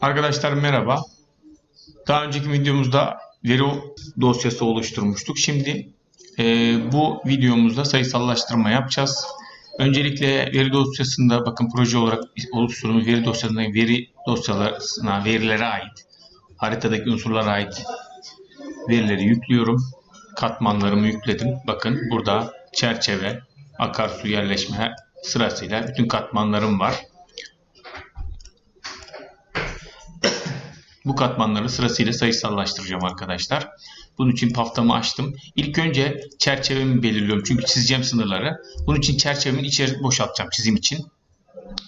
Arkadaşlar merhaba. Daha önceki videomuzda veri dosyası oluşturmuştuk. Şimdi e, bu videomuzda sayısallaştırma yapacağız. Öncelikle veri dosyasında bakın proje olarak oluşturduğumuz veri dosyasında veri dosyalarına verilere ait haritadaki unsurlara ait verileri yüklüyorum. Katmanlarımı yükledim. Bakın burada çerçeve, akarsu yerleşme sırasıyla bütün katmanlarım var. Bu katmanları sırasıyla sayısallaştıracağım arkadaşlar. Bunun için paftamı açtım. İlk önce çerçevemi belirliyorum. Çünkü çizeceğim sınırları. Bunun için çerçevemin içeri boşaltacağım çizim için.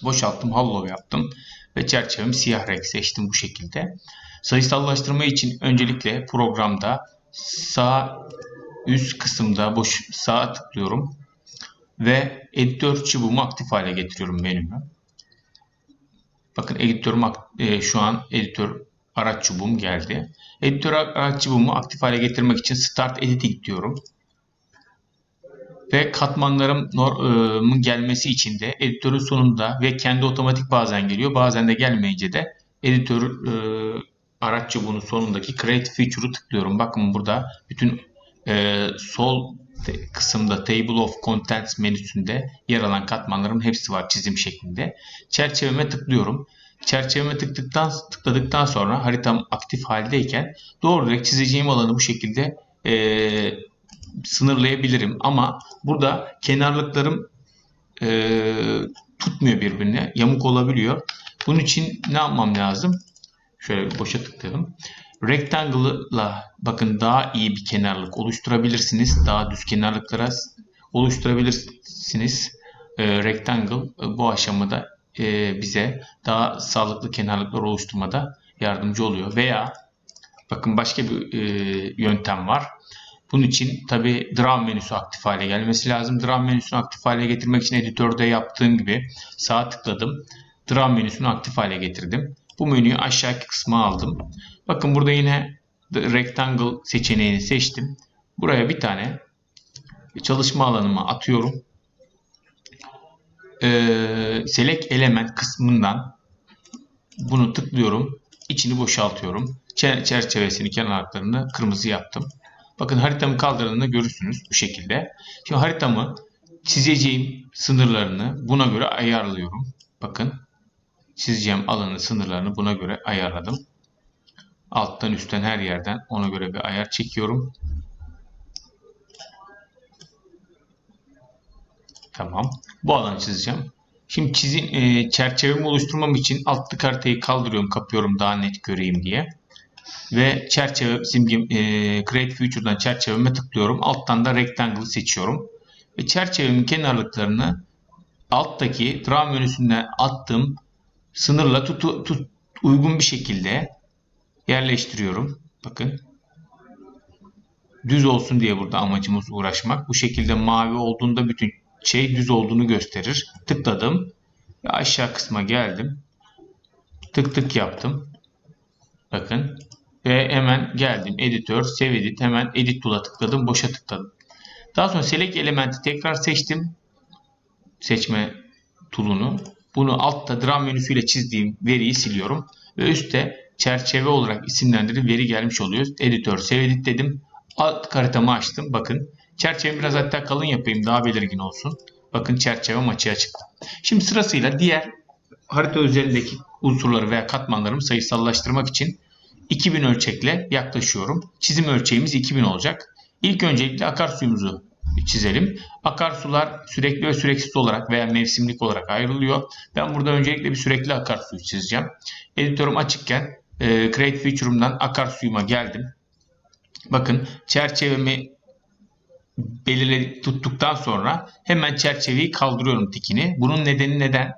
Boşalttım, hollow yaptım. Ve çerçevemi siyah renk seçtim bu şekilde. Sayısallaştırma için öncelikle programda sağ üst kısımda boş sağa tıklıyorum. Ve editör çubuğumu aktif hale getiriyorum menümü. Bakın editörüm e, şu an editör araç çubuğum geldi. Editör araç çubuğumu aktif hale getirmek için Start Editing diyorum. Ve katmanlarımın gelmesi için de editörün sonunda ve kendi otomatik bazen geliyor. Bazen de gelmeyince de editör e, araç çubuğunun sonundaki Create Feature'u tıklıyorum. Bakın burada bütün e, sol kısımda Table of Contents menüsünde yer alan katmanların hepsi var çizim şeklinde. Çerçeveme tıklıyorum. Çerçeveme tıktıktan, tıkladıktan sonra haritam aktif haldeyken doğru direkt çizeceğim alanı bu şekilde e, sınırlayabilirim. Ama burada kenarlıklarım e, tutmuyor birbirine. Yamuk olabiliyor. Bunun için ne yapmam lazım? Şöyle boşa tıklayalım. Rectangle'la bakın daha iyi bir kenarlık oluşturabilirsiniz. Daha düz kenarlıklara oluşturabilirsiniz. E, rectangle e, bu aşamada e, bize daha sağlıklı kenarlıklar oluşturmada yardımcı oluyor. Veya bakın başka bir e, yöntem var. Bunun için tabi Draw menüsü aktif hale gelmesi lazım. Draw menüsünü aktif hale getirmek için editörde yaptığım gibi sağ tıkladım. Draw menüsünü aktif hale getirdim. Bu menüyü aşağıki kısma aldım. Bakın burada yine Rectangle seçeneğini seçtim. Buraya bir tane çalışma alanıma atıyorum e, select element kısmından bunu tıklıyorum. İçini boşaltıyorum. Çerçevesini kenarlarını kırmızı yaptım. Bakın haritamı kaldırdığında görürsünüz bu şekilde. Şimdi haritamı çizeceğim sınırlarını buna göre ayarlıyorum. Bakın çizeceğim alanı sınırlarını buna göre ayarladım. Alttan üstten her yerden ona göre bir ayar çekiyorum. Tamam. Bu alanı çizeceğim. Şimdi çizim, e, çerçevemi oluşturmam için altlı haritayı kaldırıyorum, kapıyorum daha net göreyim diye. Ve çerçeve simge e, Create Feature'dan çerçeveme tıklıyorum. Alttan da Rectangle seçiyorum. Ve çerçevemin kenarlıklarını alttaki Draw menüsünden attığım sınırla tut, tut, uygun bir şekilde yerleştiriyorum. Bakın. Düz olsun diye burada amacımız uğraşmak. Bu şekilde mavi olduğunda bütün şey düz olduğunu gösterir. Tıkladım. Aşağı kısma geldim. Tık tık yaptım. Bakın. Ve hemen geldim. Editör, Save Edit. Hemen Edit Tool'a tıkladım. Boşa tıkladım. Daha sonra Select elementi tekrar seçtim. Seçme tool'unu. Bunu altta Draw menüsüyle çizdiğim veriyi siliyorum. Ve üstte çerçeve olarak isimlendirdiğim veri gelmiş oluyor. Editör, Save Edit dedim. Alt haritamı açtım. Bakın Çerçeveyi biraz hatta kalın yapayım daha belirgin olsun. Bakın çerçevem açığa çıktı. Şimdi sırasıyla diğer harita üzerindeki unsurları veya katmanlarımı sayısallaştırmak için 2000 ölçekle yaklaşıyorum. Çizim ölçeğimiz 2000 olacak. İlk öncelikle akarsuyumuzu çizelim. Akarsular sürekli ve süreksiz olarak veya mevsimlik olarak ayrılıyor. Ben burada öncelikle bir sürekli akarsuyu çizeceğim. Editörüm açıkken e, Create Feature'umdan akarsuyuma geldim. Bakın çerçevemi belirli tuttuktan sonra hemen çerçeveyi kaldırıyorum tikini. Bunun nedeni neden?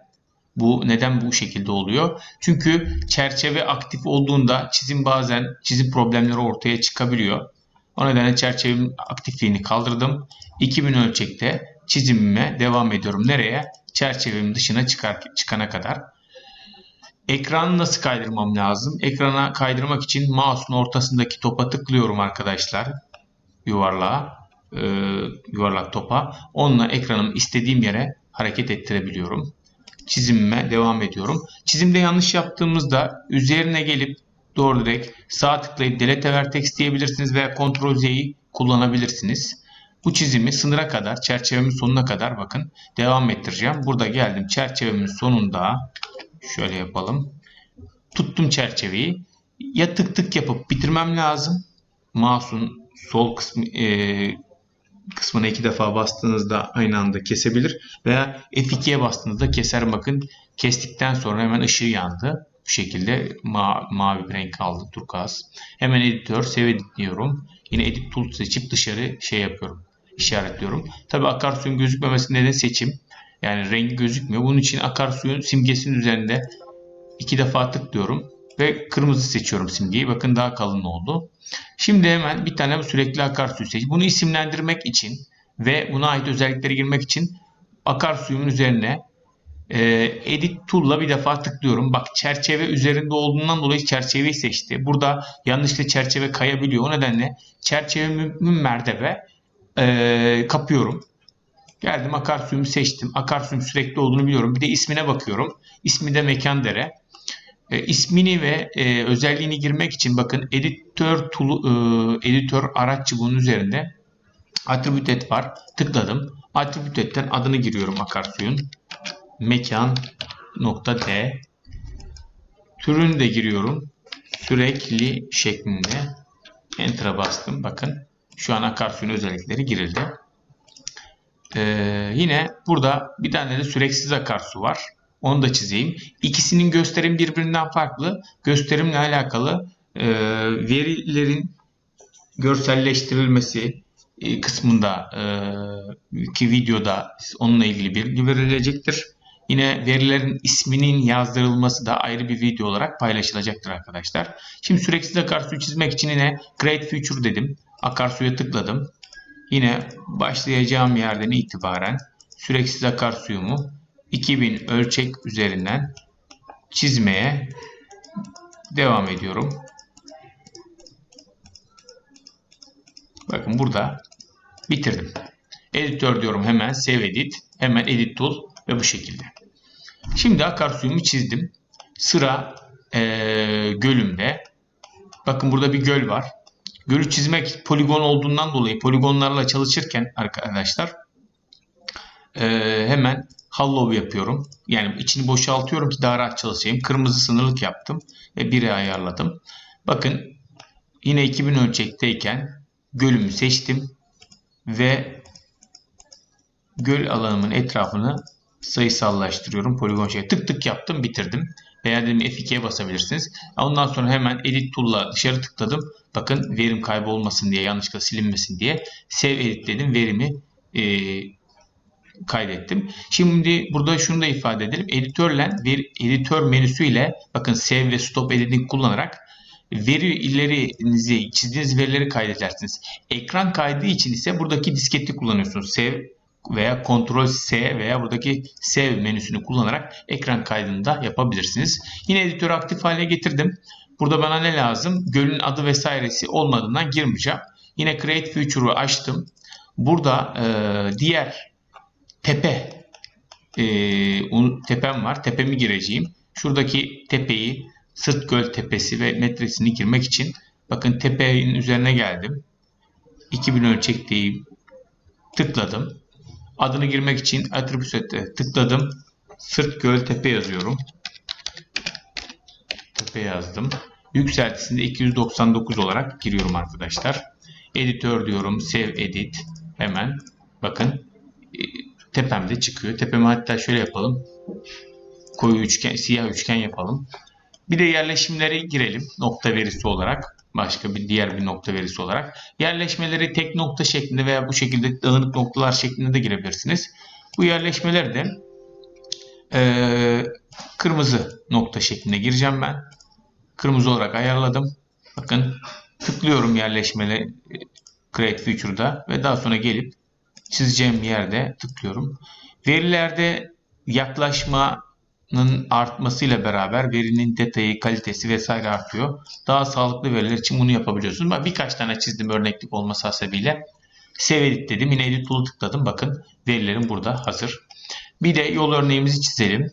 Bu neden bu şekilde oluyor? Çünkü çerçeve aktif olduğunda çizim bazen çizim problemleri ortaya çıkabiliyor. O nedenle çerçevenin aktifliğini kaldırdım. 2000 ölçekte çizimime devam ediyorum. Nereye? Çerçevemin dışına çıkar, çıkana kadar. Ekranı nasıl kaydırmam lazım? Ekrana kaydırmak için mouse'un ortasındaki topa tıklıyorum arkadaşlar. Yuvarlağa e, yuvarlak topa. Onunla ekranımı istediğim yere hareket ettirebiliyorum. çizimime devam ediyorum. Çizimde yanlış yaptığımızda üzerine gelip doğru direkt sağ tıklayıp delete vertex diyebilirsiniz veya Ctrl Z'yi kullanabilirsiniz. Bu çizimi sınıra kadar, çerçevemin sonuna kadar bakın devam ettireceğim. Burada geldim çerçevemin sonunda şöyle yapalım. Tuttum çerçeveyi. Ya tık tık yapıp bitirmem lazım. Mouse'un sol kısmı e, kısmına iki defa bastığınızda aynı anda kesebilir. Veya F2'ye bastığınızda keser. Bakın kestikten sonra hemen ışığı yandı. Bu şekilde ma mavi bir renk aldı turkuaz. Hemen editör, save edit diyorum. Yine edit tool seçip dışarı şey yapıyorum. işaretliyorum. Tabi akarsuyun gözükmemesi neden seçim. Yani rengi gözükmüyor. Bunun için akarsuyun simgesinin üzerinde iki defa tıklıyorum ve kırmızı seçiyorum simgeyi. Bakın daha kalın oldu. Şimdi hemen bir tane sürekli akarsuyu seç. Bunu isimlendirmek için ve buna ait özelliklere girmek için akarsuyumun üzerine e, edit tool'la bir defa tıklıyorum. Bak çerçeve üzerinde olduğundan dolayı çerçeveyi seçti. Burada yanlışlıkla çerçeve kayabiliyor. O nedenle çerçevemin mertebe e, kapıyorum. Geldim akarsuyumu seçtim. Akarsuyum sürekli olduğunu biliyorum. Bir de ismine bakıyorum. İsmi de mekan dere. E, ismini ve e, özelliğini girmek için bakın editör tool, e, editör araççı bunun üzerinde attribute var. Tıkladım. Attribute adını giriyorum akarsuyun. Mekan nokta d. Türünü de giriyorum. Sürekli şeklinde. Enter'a bastım. Bakın şu an akarsuyun özellikleri girildi. Ee, yine burada bir tane de süreksiz akarsu var. Onu da çizeyim. İkisinin gösterim birbirinden farklı. Gösterimle alakalı e, verilerin görselleştirilmesi e, kısmında e, ki videoda onunla ilgili bilgi verilecektir. Yine verilerin isminin yazdırılması da ayrı bir video olarak paylaşılacaktır arkadaşlar. Şimdi süreksiz akarsuyu çizmek için yine Create Future dedim. Akarsuya tıkladım. Yine başlayacağım yerden itibaren süreksiz akarsuyumu 2000 ölçek üzerinden çizmeye devam ediyorum. Bakın burada bitirdim. Editör diyorum hemen save edit. Hemen edit tool ve bu şekilde. Şimdi akarsuyumu çizdim. Sıra ee, gölümde. Bakın burada bir göl var. Gölü çizmek poligon olduğundan dolayı poligonlarla çalışırken arkadaşlar ee, hemen hollow yapıyorum. Yani içini boşaltıyorum ki daha rahat çalışayım. Kırmızı sınırlık yaptım ve 1'e ayarladım. Bakın yine 2000 ölçekteyken gölümü seçtim ve göl alanımın etrafını sayısallaştırıyorum. Poligon şey tık tık yaptım bitirdim. Veya dedim F2'ye basabilirsiniz. Ondan sonra hemen edit tool'la dışarı tıkladım. Bakın verim kaybolmasın diye yanlışlıkla silinmesin diye save edit dedim. Verimi e, kaydettim. Şimdi burada şunu da ifade edelim. Editörle bir editör menüsüyle bakın save ve stop editing kullanarak verilerinizi çizdiğiniz verileri kaydedersiniz. Ekran kaydı için ise buradaki disketi kullanıyorsunuz. Save veya Ctrl S veya buradaki Save menüsünü kullanarak ekran kaydını da yapabilirsiniz. Yine editörü aktif hale getirdim. Burada bana ne lazım? Gölün adı vesairesi olmadığından girmeyeceğim. Yine Create Future'u açtım. Burada e, diğer tepe e, tepem var. Tepemi gireceğim. Şuradaki tepeyi Sırt Göl Tepesi ve metresini girmek için bakın tepenin üzerine geldim. 2000 ölçekteyim. Tıkladım. Adını girmek için Attributes'e tıkladım. Sırt Göl Tepe yazıyorum. Tepe yazdım. Yükseltisinde 299 olarak giriyorum arkadaşlar. Editör diyorum. Save Edit. Hemen bakın tepemde çıkıyor. Tepemi hatta şöyle yapalım. Koyu üçgen, siyah üçgen yapalım. Bir de yerleşimleri girelim nokta verisi olarak. Başka bir diğer bir nokta verisi olarak. Yerleşmeleri tek nokta şeklinde veya bu şekilde dağınık noktalar şeklinde de girebilirsiniz. Bu yerleşmeleri de e, kırmızı nokta şeklinde gireceğim ben. Kırmızı olarak ayarladım. Bakın tıklıyorum yerleşmeleri Create Feature'da ve daha sonra gelip çizeceğim yerde tıklıyorum. Verilerde yaklaşmanın artmasıyla beraber verinin detayı, kalitesi vesaire artıyor. Daha sağlıklı veriler için bunu yapabiliyorsunuz. Ben birkaç tane çizdim örneklik olması hasebiyle. Save edit dedim. Yine edit tool'u tıkladım. Bakın verilerim burada hazır. Bir de yol örneğimizi çizelim.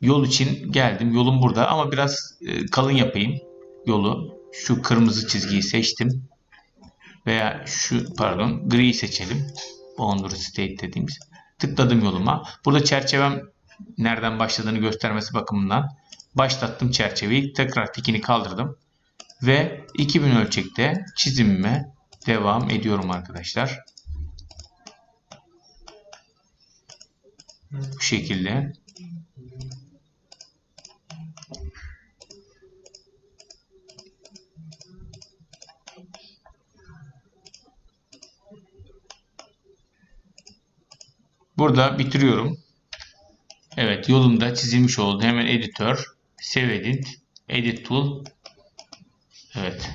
Yol için geldim. Yolum burada ama biraz e, kalın yapayım yolu. Şu kırmızı çizgiyi seçtim. Veya şu pardon gri seçelim. Boundary state dediğimiz. Tıkladım yoluma. Burada çerçevem nereden başladığını göstermesi bakımından başlattım çerçeveyi. Tekrar tikini kaldırdım. Ve 2000 ölçekte çizimime devam ediyorum arkadaşlar. Bu şekilde. Burada bitiriyorum. Evet yolumda çizilmiş oldu. Hemen editör, save edit, edit tool. Evet.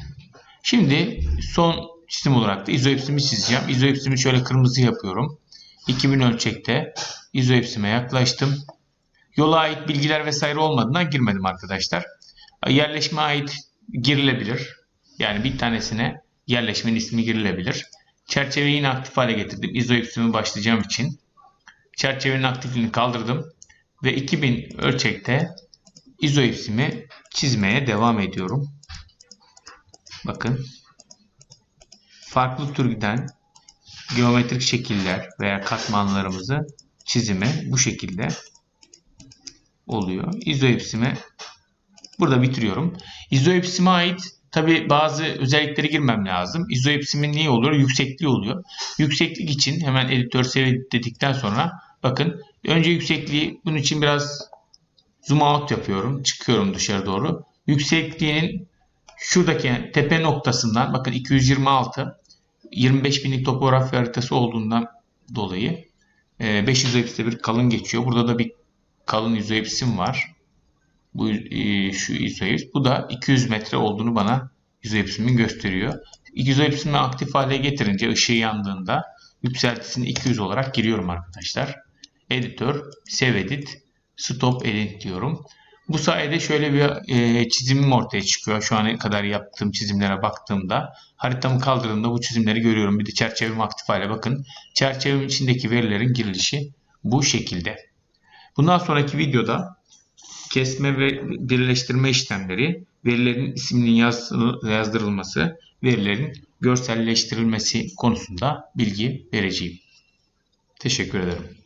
Şimdi son çizim olarak da izoipsimi çizeceğim. İzoipsimi şöyle kırmızı yapıyorum. 2000 ölçekte izoipsime yaklaştım. Yola ait bilgiler vesaire olmadığından girmedim arkadaşlar. Yerleşme ait girilebilir. Yani bir tanesine yerleşmenin ismi girilebilir. Çerçeveyi yine aktif hale getirdim. İzoipsimi başlayacağım için. Çerçevenin aktifliğini kaldırdım. Ve 2000 ölçekte izoipsimi çizmeye devam ediyorum. Bakın. Farklı türden geometrik şekiller veya katmanlarımızı çizimi bu şekilde oluyor. İzoipsimi burada bitiriyorum. İzoipsime ait tabi bazı özellikleri girmem lazım. İzoipsimin niye oluyor? Yüksekliği oluyor. Yükseklik için hemen editör seviye dedikten sonra bakın önce yüksekliği bunun için biraz zoom out yapıyorum. Çıkıyorum dışarı doğru. Yüksekliğinin şuradaki tepe noktasından bakın 226 25 binlik topografya haritası olduğundan dolayı 500 epside bir kalın geçiyor. Burada da bir kalın izoepsim var. Bu e, şu izoeps. Bu da 200 metre olduğunu bana izoepsimin gösteriyor. İzoepsimi aktif hale getirince ışığı yandığında yükseltisini 200 olarak giriyorum arkadaşlar. Editör, Save Edit, Stop Edit diyorum. Bu sayede şöyle bir e, çizimim ortaya çıkıyor. Şu ana kadar yaptığım çizimlere baktığımda haritamı kaldırdığımda bu çizimleri görüyorum. Bir de çerçevem aktif hale bakın. Çerçevemin içindeki verilerin girilişi bu şekilde. Bundan sonraki videoda kesme ve birleştirme işlemleri, verilerin isminin yaz, yazdırılması, verilerin görselleştirilmesi konusunda bilgi vereceğim. Teşekkür ederim.